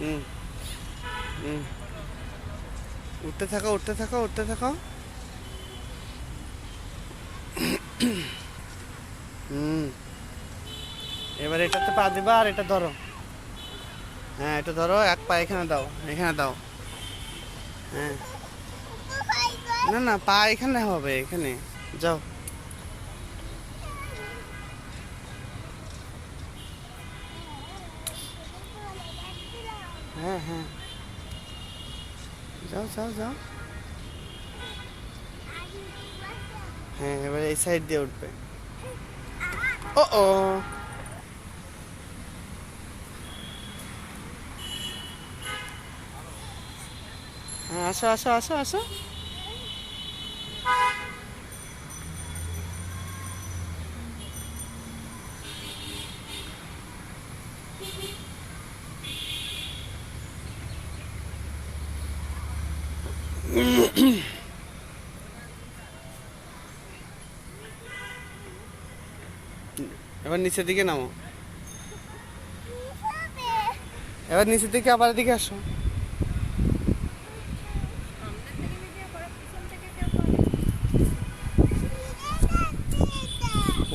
হুম। হুম। উঠতে থাকো উঠতে থাকো উঠতে থাকো। হুম। এবার এটাতে পা দিবা আর এটা ধরো। হ্যাঁ এটা ধরো, এক পা এখানে দাও এখানে দাও। হ্যাঁ। না না, পা এখানে হবে, এখানে। যাও। হ্যাঁ হ্যাঁ। যাও যাও যাও। হ্যাঁ এবার এই সাইড দিয়ে উঠবে। ও ও হ্যাঁ আসো আসো আসো আসো। এবার নিচের দিকে নামো। এবার নিচের দিকে, আবার দিকে আসো।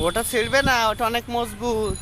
ওটা ছিড়বে না, ওটা অনেক মজবুত।